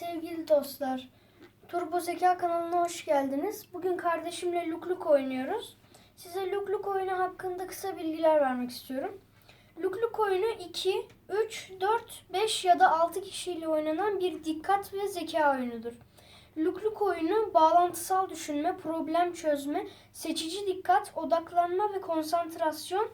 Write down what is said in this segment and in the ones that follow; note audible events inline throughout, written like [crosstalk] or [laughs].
Sevgili dostlar, Turbo Zeka kanalına hoş geldiniz. Bugün kardeşimle Luk Luk oynuyoruz. Size Luk Luk oyunu hakkında kısa bilgiler vermek istiyorum. Luk Luk oyunu 2, 3, 4, 5 ya da 6 kişiyle oynanan bir dikkat ve zeka oyunudur. Luk Luk oyunu bağlantısal düşünme, problem çözme, seçici dikkat, odaklanma ve konsantrasyon,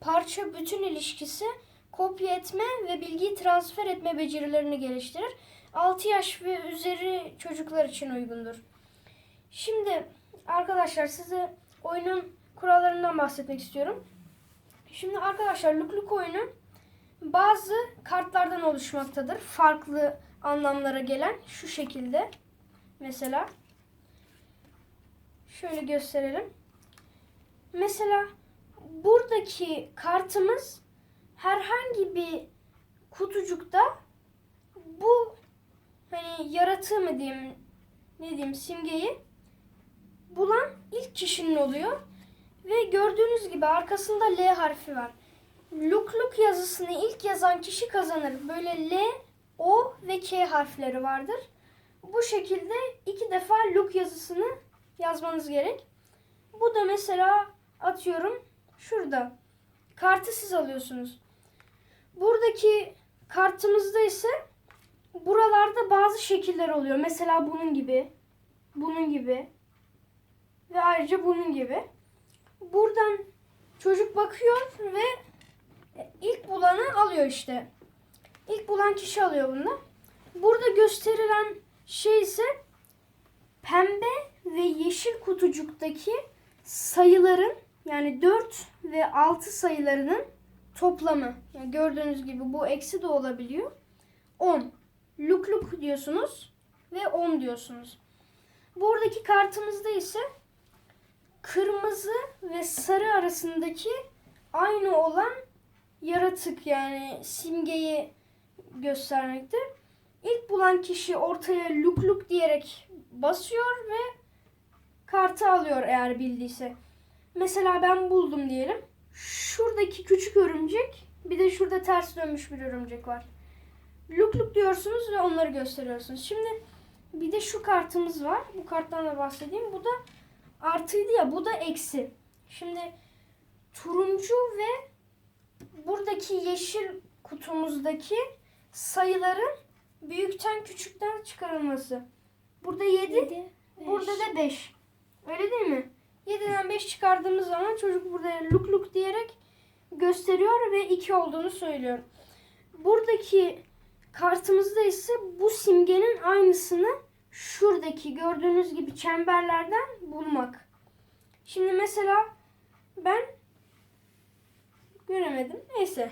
parça bütün ilişkisi, kopya etme ve bilgiyi transfer etme becerilerini geliştirir. 6 yaş ve üzeri çocuklar için uygundur. Şimdi arkadaşlar size oyunun kurallarından bahsetmek istiyorum. Şimdi arkadaşlar Luk Luk oyunu bazı kartlardan oluşmaktadır. Farklı anlamlara gelen şu şekilde. Mesela şöyle gösterelim. Mesela buradaki kartımız herhangi bir kutucukta bu hani yaratığı mı diyeyim ne diyeyim simgeyi bulan ilk kişinin oluyor. Ve gördüğünüz gibi arkasında L harfi var. Luk Luk yazısını ilk yazan kişi kazanır. Böyle L, O ve K harfleri vardır. Bu şekilde iki defa Luk yazısını yazmanız gerek. Bu da mesela atıyorum şurada. Kartı siz alıyorsunuz. Buradaki kartımızda ise buralarda bazı şekiller oluyor. Mesela bunun gibi, bunun gibi ve ayrıca bunun gibi. Buradan çocuk bakıyor ve ilk bulanı alıyor işte. İlk bulan kişi alıyor bunu. Burada gösterilen şey ise pembe ve yeşil kutucuktaki sayıların yani 4 ve 6 sayılarının toplamı. Yani gördüğünüz gibi bu eksi de olabiliyor. 10. Luk luk diyorsunuz ve 10 diyorsunuz. Buradaki kartımızda ise kırmızı ve sarı arasındaki aynı olan yaratık yani simgeyi göstermektir. İlk bulan kişi ortaya luk luk diyerek basıyor ve kartı alıyor eğer bildiyse. Mesela ben buldum diyelim. Şuradaki küçük örümcek bir de şurada ters dönmüş bir örümcek var. Luk luk diyorsunuz ve onları gösteriyorsunuz. Şimdi bir de şu kartımız var. Bu karttan da bahsedeyim. Bu da artıydı ya bu da eksi. Şimdi turuncu ve buradaki yeşil kutumuzdaki sayıların büyükten küçükten çıkarılması. Burada 7, burada da 5. Öyle değil mi? 7'den 5 çıkardığımız zaman çocuk burada luk luk diyerek gösteriyor ve 2 olduğunu söylüyor. Buradaki kartımızda ise bu simgenin aynısını şuradaki gördüğünüz gibi çemberlerden bulmak. Şimdi mesela ben göremedim. Neyse.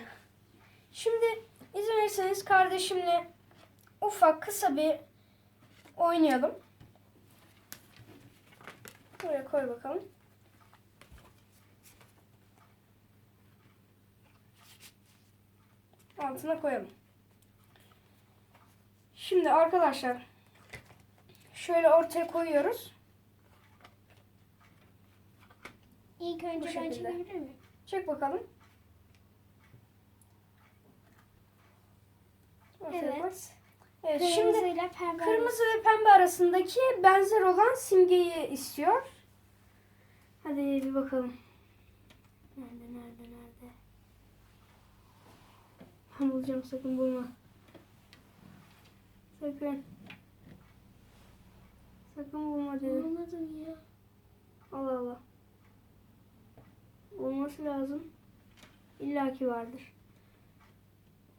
Şimdi izin verirseniz kardeşimle ufak kısa bir oynayalım. Buraya koy bakalım. Altına koyalım. Şimdi arkadaşlar şöyle ortaya koyuyoruz. İlk önce Bu ben şekilde. çekebilir miyim? Çek bakalım. Ortaya koy. Evet. Evet, şimdi Kırmızıyla pembe. kırmızı ve pembe arasındaki benzer olan simgeyi istiyor. Hadi bir bakalım. Nerede, nerede, nerede? Ben bulacağım sakın bulma. Sakın. Sakın bulma dedim. Anladım ya. Allah Allah. Olması lazım. İlla ki vardır.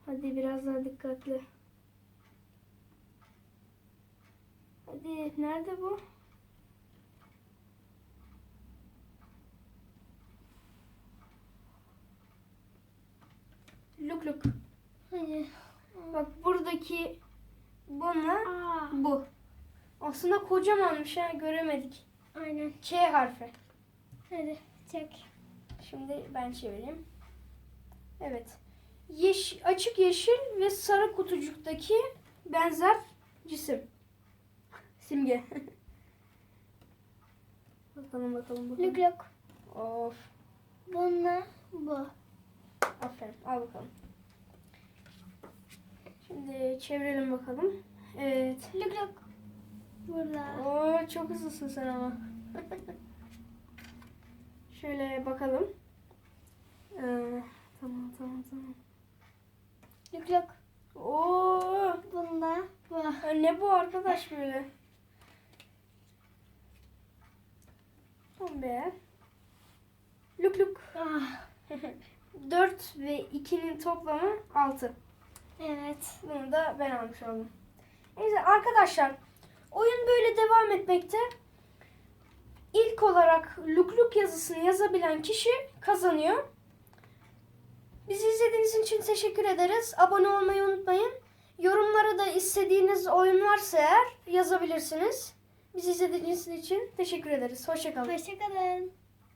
Hadi biraz daha dikkatli. Hadi nerede bu? Luk luk. Hadi. Bak buradaki bununla Aa, bu. Aslında kocamanmış ha göremedik. aynen. K harfi. Hadi çek. Şimdi ben çevireyim. Evet. Yeş açık yeşil ve sarı kutucuktaki benzer cisim. Simge. [laughs] bakalım bakalım bakalım. Lük lük. Of. Bununla bu. Aferin. Al bakalım. Şimdi çevirelim bakalım. Evet. Lük lük. Burada. Oo çok hızlısın sen ama. [laughs] Şöyle bakalım. Ee, tamam tamam tamam. Lük lük. Oo Bunda bu. ne bu arkadaş böyle? Tamam be. Luk luk. Ah, [laughs] 4 ve 2'nin toplamı 6. evet. Bunu da ben almış oldum. Neyse arkadaşlar oyun böyle devam etmekte. İlk olarak luk luk yazısını yazabilen kişi kazanıyor. Bizi izlediğiniz için teşekkür ederiz. Abone olmayı unutmayın. Yorumlara da istediğiniz oyun varsa eğer yazabilirsiniz. Bizi izlediğiniz için teşekkür ederiz. Hoşçakalın. Hoşçakalın.